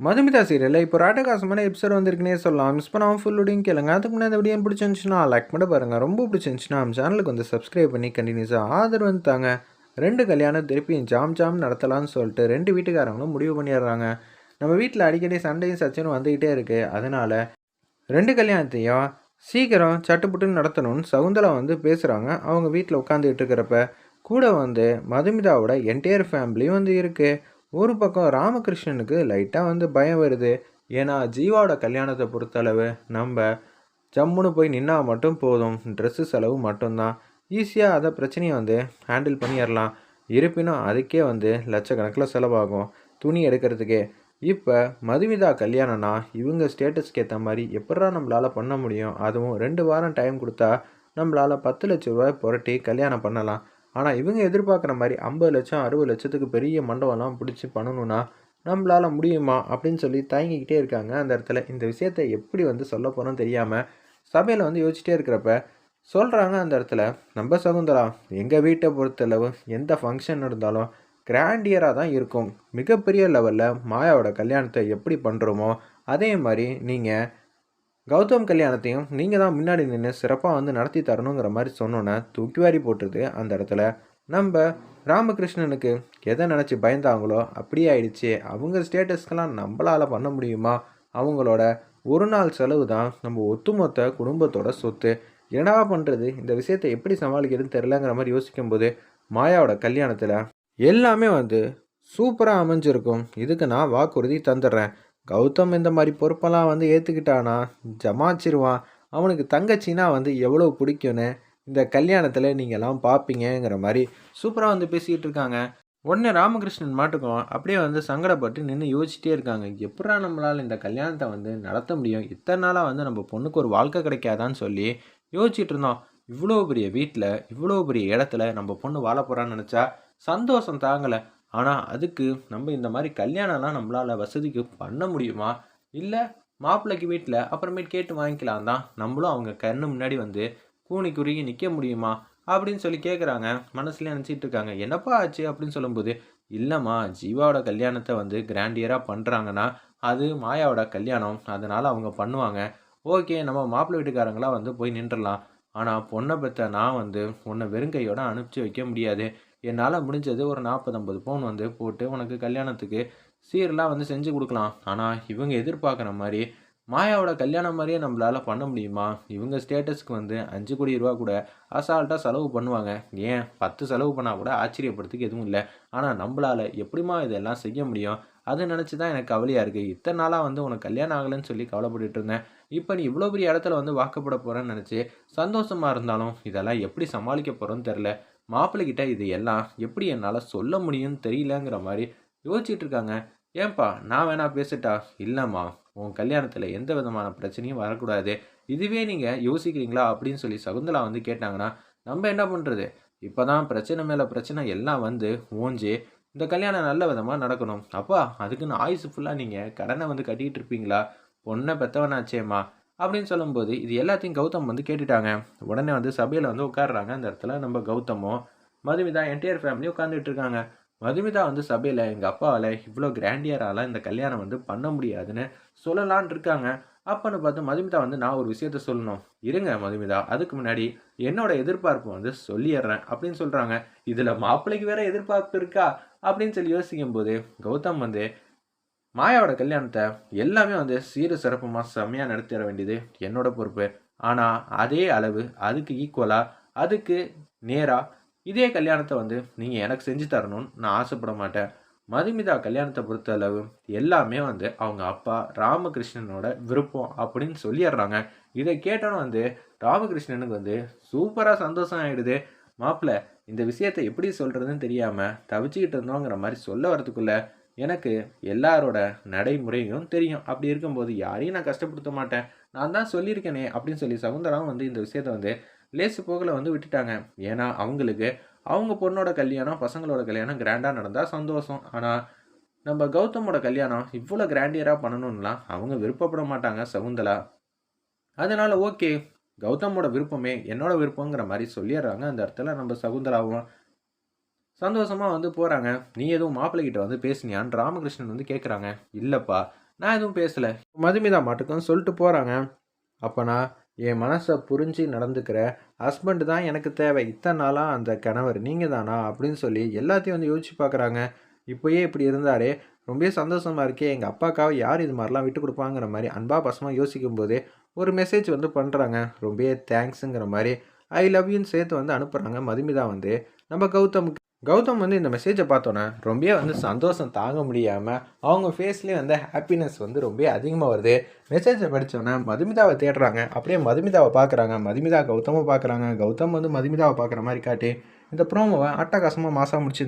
மதுமிதா சீரியலில் இப்போ ராட்டகாசமான எபிசோட் வந்திருக்குனே சொல்லலாம். மிஸ் பண்ணாமல் ஃபுல்லோடையும் கேளுங்க. அதுக்கு முன்னாடி இந்த வீடியோ பிடிச்சிருந்துச்சுன்னா லைக் பண்ண பாருங்கள் ரொம்ப பிடிச்சிருந்துச்சுன்னா நம்ம சேனலுக்கு வந்து சப்ஸ்கிரைப் பண்ணி கண்டினியூஸாக ஆதரவு வந்து தாங்க. ரெண்டு கல்யாணம் திருப்பியும் ஜாம் ஜாம் நடத்தலாம்னு சொல்லிட்டு ரெண்டு வீட்டுக்காரங்களும் முடிவு பண்ணிடுறாங்க. நம்ம வீட்டில் அடிக்கடி சண்டையும் சச்சனும் வந்துக்கிட்டே இருக்குது அதனால் ரெண்டு கல்யாணத்தையும் சீக்கிரம் சட்டுப்புட்டுன்னு நடத்தணும்னு சகுந்தலா வந்து பேசுகிறாங்க அவங்க வீட்டில் உட்காந்துக்கிட்டு இருக்கிறப்ப கூட வந்து மதுமிதாவோட என்டையர் ஃபேமிலியும் வந்து இருக்குது ஒரு பக்கம் ராமகிருஷ்ணனுக்கு லைட்டாக வந்து பயம் வருது. ஏன்னா ஜீவாவோட கல்யாணத்தை பொறுத்தளவு நம்ம ஜம்முன்னு போய் நின்னா மட்டும் போதும். ட்ரெஸ்ஸு செலவு மட்டும்தான். ஈஸியாக அதை பிரச்சனையை வந்து ஹேண்டில் பண்ணிடலாம் இருப்பினும் அதுக்கே வந்து லட்சக்கணக்கில் செலவாகும். துணி எடுக்கிறதுக்கே. இப்போ மதுமிதா கல்யாணம்னா இவங்க ஸ்டேட்டஸ்க்கு ஏற்ற மாதிரி எப்படா நம்மளால் பண்ண முடியும்? அதுவும் ரெண்டு வாரம் டைம் கொடுத்தா நம்மளால் பத்து லட்ச ரூபாய் புரட்டி கல்யாணம் பண்ணலாம். ஆனால் இவங்க எதிர்பார்க்குற மாதிரி ஐம்பது லட்சம் அறுபது லட்சத்துக்கு பெரிய மண்டபம்லாம் பிடிச்சி பண்ணணும்னா நம்மளால் முடியுமா அப்படின்னு சொல்லி தயங்கிக்கிட்டே இருக்காங்க. அந்த இடத்துல இந்த விஷயத்தை எப்படி வந்து சொல்ல போகிறோம் தெரியாமல் சபையில் வந்து யோசிச்சிட்டே இருக்கிறப்ப சொல்கிறாங்க அந்த இடத்துல நம்ம சகுந்தரா எங்கள் வீட்டை பொறுத்தளவு எந்த ஃபங்க்ஷன் இருந்தாலும் கிராண்டியராக தான் இருக்கும். மிகப்பெரிய லெவலில் மாயாவோட கல்யாணத்தை எப்படி பண்ணுறோமோ அதே மாதிரி நீங்கள் கௌதம் கல்யாணத்தையும் நீங்கள் தான் முன்னாடி நின்று சிறப்பாக வந்து நடத்தி தரணுங்கிற மாதிரி சொன்னோன்னே தூக்கி வாரி போட்டுருது அந்த இடத்துல. நம்ம ராமகிருஷ்ணனுக்கு எதை நினச்சி பயந்தாங்களோ அப்படியே ஆயிடுச்சு. அவங்க ஸ்டேட்டஸ்க்கெல்லாம் நம்மளால் பண்ண முடியுமா? அவங்களோட ஒரு நாள் செலவு தான் நம்ம ஒத்துமொத்த குடும்பத்தோட சொத்து. என்னடா பண்ணுறது இந்த விஷயத்தை எப்படி சமாளிக்கிறதுன்னு தெரிலங்கிற மாதிரி யோசிக்கும்போது மாயாவோட கல்யாணத்தில் எல்லாமே வந்து சூப்பராக அமைஞ்சிருக்கும். இதுக்கு நான் வாக்குறுதி தந்துடுறேன். கௌதம் இந்த மாதிரி பொறுப்பெல்லாம் வந்து ஏற்றுக்கிட்டானா ஜமாச்சிருவான். அவனுக்கு தங்கச்சின்னா வந்து எவ்வளோ பிடிக்கும்னு இந்த கல்யாணத்தில் நீங்கள்லாம் பார்ப்பீங்கங்கிற மாதிரி சூப்பராக வந்து பேசிக்கிட்டு இருக்காங்க. உடனே ராமகிருஷ்ணன் மாட்டுக்கும் அப்படியே வந்து சங்கடப்பட்டு நின்று யோசிச்சிட்டே இருக்காங்க. எப்படா நம்மளால் இந்த கல்யாணத்தை வந்து நடத்த முடியும்? இத்தனை நாளாக வந்து நம்ம பொண்ணுக்கு ஒரு வாழ்க்கை கிடைக்காதான்னு சொல்லி யோசிச்சுட்டு இருந்தோம். இவ்வளோ பெரிய வீட்டில் இவ்வளோ பெரிய இடத்துல நம்ம பொண்ணு வாழ போகிறான்னு நினச்சா சந்தோஷம் தாங்கலை. ஆனால் அதுக்கு நம்ம இந்த மாதிரி கல்யாணம்லாம் நம்மளால் வசதிக்கு பண்ண முடியுமா? இல்லை மாப்பிள்ளைக்கு வீட்டில் அப்புறமேட்டு கேட்டு வாங்கிக்கலாம் தான் நம்மளும் அவங்க கண்ணு முன்னாடி வந்து கூணி குறுகி நிற்க முடியுமா? அப்படின்னு சொல்லி கேட்குறாங்க மனசுலேயே நினச்சிட்டு இருக்காங்க. என்னப்பா ஆச்சு? அப்படின்னு சொல்லும்போது இல்லைம்மா ஜீவாவோட கல்யாணத்தை வந்து கிராண்டியராக பண்ணுறாங்கன்னா அது மாயாவோட கல்யாணம். அதனால் அவங்க பண்ணுவாங்க. ஓகே நம்ம மாப்பிள்ளை வீட்டுக்காரங்களாம் வந்து போய் நின்றுடலாம். ஆனால் பொண்ணை பெற்ற நான் வந்து உன்னை வெறுங்கையோட அனுப்பிச்சி வைக்க முடியாது. என்னால் முடிஞ்சது ஒரு நாற்பது ஐம்பது பவுன் வந்து போட்டு உனக்கு கல்யாணத்துக்கு சீரெலாம் வந்து செஞ்சு கொடுக்கலாம். ஆனால் இவங்க எதிர்பார்க்குற மாதிரி மாயாவோட கல்யாணம் மாதிரியே நம்மளால் பண்ண முடியுமா? இவங்க ஸ்டேட்டஸ்க்கு வந்து அஞ்சு கோடி ரூபா கூட அசால்ட்டாக செலவு பண்ணுவாங்க. ஏன்? பத்து செலவு பண்ணால் கூட ஆச்சரியப்படுறதுக்கு எதுவும் இல்லை. ஆனால் நம்மளால் எப்படிமா இதெல்லாம் செய்ய முடியும்? அதை நினச்சி தான் எனக்கு கவலையாக இருக்குது இத்தனை நாளாக வந்து உனக்கு கல்யாணம் ஆகலைன்னு சொல்லி கவலைப்பட்டுட்டு இருந்தேன். இப்போ நீ இவ்வளோ பெரிய இடத்துல வந்து வாக்கப்பட போகிறேன்னு நினச்சி சந்தோஷமாக இருந்தாலும் இதெல்லாம் எப்படி சமாளிக்க போகிறோன்னு தெரில மாப்பிள்ளைகிட்ட இது எல்லாம் எப்படி என்னால் சொல்ல முடியும்னு தெரியலங்கிற மாதிரி யோசிச்சுட்டு இருக்காங்க. ஏன்பா நான் வேணா பேசிட்டா? இல்லைம்மா உன் கல்யாணத்தில் எந்த விதமான பிரச்சனையும் வரக்கூடாது. இதுவே நீங்கள் யோசிக்கிறீங்களா அப்படின்னு சொல்லி சகுந்தலா வந்து கேட்டாங்கன்னா நம்ம என்ன பண்ணுறது இப்போ தான் பிரச்சனை மேலே பிரச்சனை எல்லாம் வந்து ஓஞ்சி இந்த கல்யாணம் நல்ல விதமாக நடக்கணும். அப்பா அதுக்குன்னு ஆயுசு ஃபுல்லாக நீங்கள் கடனை வந்து கட்டிகிட்டு இருப்பீங்களா? பொண்ணை பெற்றவனாச்சேம்மா அப்படின்னு சொல்லும்போது இது எல்லாத்தையும் கௌதம் வந்து கேட்டுட்டாங்க. உடனே வந்து சபையில் வந்து உட்காடுறாங்க அந்த இடத்துல நம்ம கௌதமும் மதுமிதா என்டையர் ஃபேமிலி உட்காந்துட்டு இருக்காங்க. மதுமிதா வந்து சபையில் எங்கள் அப்பாவால் இவ்வளோ கிராண்டியரால் இந்த கல்யாணம் வந்து பண்ண முடியாதுன்னு சொல்லலான் இருக்காங்க. அப்போன்னு பார்த்து மதுமிதா வந்து நான் ஒரு விஷயத்த சொல்லணும். இருங்க மதுமிதா அதுக்கு முன்னாடி என்னோட எதிர்பார்ப்பு வந்து சொல்லிடுறேன் அப்படின்னு சொல்கிறாங்க இதில் மாப்பிள்ளைக்கு வேற எதிர்பார்ப்பு இருக்கா? அப்படின்னு சொல்லி யோசிக்கும் போது கௌதம் வந்து மாயாவோட கல்யாணத்தை எல்லாமே வந்து சீர சிறப்புமாக செம்மையாக நடத்திட வேண்டியது என்னோட பொறுப்பு. ஆனால் அதே அளவு அதுக்கு ஈக்குவலாக அதுக்கு நேராக இதே கல்யாணத்தை வந்து நீங்கள் எனக்கு செஞ்சு தரணும்னு நான் ஆசைப்பட மாட்டேன். மதுமிதா கல்யாணத்தை பொறுத்த அளவு எல்லாமே வந்து அவங்க அப்பா ராமகிருஷ்ணனோட விருப்பம் அப்படின்னு சொல்லிடுறாங்க. இதை கேட்டோன்னு வந்து ராமகிருஷ்ணனுக்கு வந்து சூப்பராக சந்தோஷம் ஆகிடுது மாப்பிள்ள இந்த விஷயத்தை எப்படி சொல்கிறதுன்னு தெரியாமல் தவிச்சுக்கிட்டு இருந்தோங்கிற மாதிரி சொல்ல வரதுக்குள்ளே எனக்கு எல்லாரோட நடைமுறையும் தெரியும். அப்படி இருக்கும்போது யாரையும் நான் கஷ்டப்படுத்த மாட்டேன். நான் தான் சொல்லியிருக்கேனே அப்படின்னு சொல்லி சகுந்தராவும் வந்து இந்த விஷயத்த வந்து லேசு போகல வந்து விட்டுட்டாங்க. ஏன்னா அவங்களுக்கு அவங்க பொண்ணோட கல்யாணம் பசங்களோட கல்யாணம் கிராண்டாக நடந்தால் சந்தோஷம். ஆனால் நம்ம கௌதமோட கல்யாணம் இவ்வளோ கிராண்டியராக பண்ணணும்லாம் அவங்க விருப்பப்பட மாட்டாங்க சகுந்தலா. அதனால் ஓகே கௌதமோட விருப்பமே என்னோட விருப்பங்கிற மாதிரி சொல்லிடுறாங்க. அந்த இடத்துல நம்ம சகுந்தலாவும் சந்தோஷமாக வந்து போகிறாங்க நீ எதுவும் மாப்பிள்ளைகிட்ட வந்து பேசுனியான்னு ராமகிருஷ்ணன் வந்து கேட்குறாங்க இல்லைப்பா நான் எதுவும் பேசலை. மதுமிதா மாட்டுக்கும் சொல்லிட்டு போகிறாங்க அப்போனா என் மனசை புரிஞ்சு நடந்துக்கிற ஹஸ்பண்ட் தான் எனக்கு தேவை. இத்தனை நாளாக அந்த கணவர் நீங்கள் தானா அப்படின்னு சொல்லி எல்லாத்தையும் வந்து யோசிச்சு பார்க்குறாங்க இப்போயே இப்படி இருந்தாரே ரொம்ப சந்தோஷமாக இருக்கே எங்கள் அப்பாக்காக யார் இது மாதிரிலாம் விட்டு கொடுப்பாங்கிற மாதிரி அன்பா பசமாக யோசிக்கும் போதே ஒரு மெசேஜ் வந்து பண்ணுறாங்க ரொம்பவே தேங்க்ஸுங்கிற மாதிரி ஐ லவ் யூன்னு சேர்த்து வந்து அனுப்புகிறாங்க மதுமிதா வந்து நம்ம கௌதமுக்கு கௌதம் வந்து இந்த மெசேஜை பார்த்தோன்னே ரொம்ப வந்து சந்தோஷம் தாங்க முடியாமல் அவங்க ஃபேஸ்லேயே வந்து ஹாப்பினஸ் வந்து ரொம்ப அதிகமாக வருது. மெசேஜை படித்தோன்னே மதுமிதாவை தேடுறாங்க. அப்படியே மதுமிதாவை பார்க்குறாங்க. மதுமிதா கௌதமை பார்க்குறாங்க. கௌதம் வந்து மதுமிதாவை பார்க்குற மாதிரி காட்டி இந்த ப்ரோமோவை அட்டகாசமாக மாதம் முடிச்சு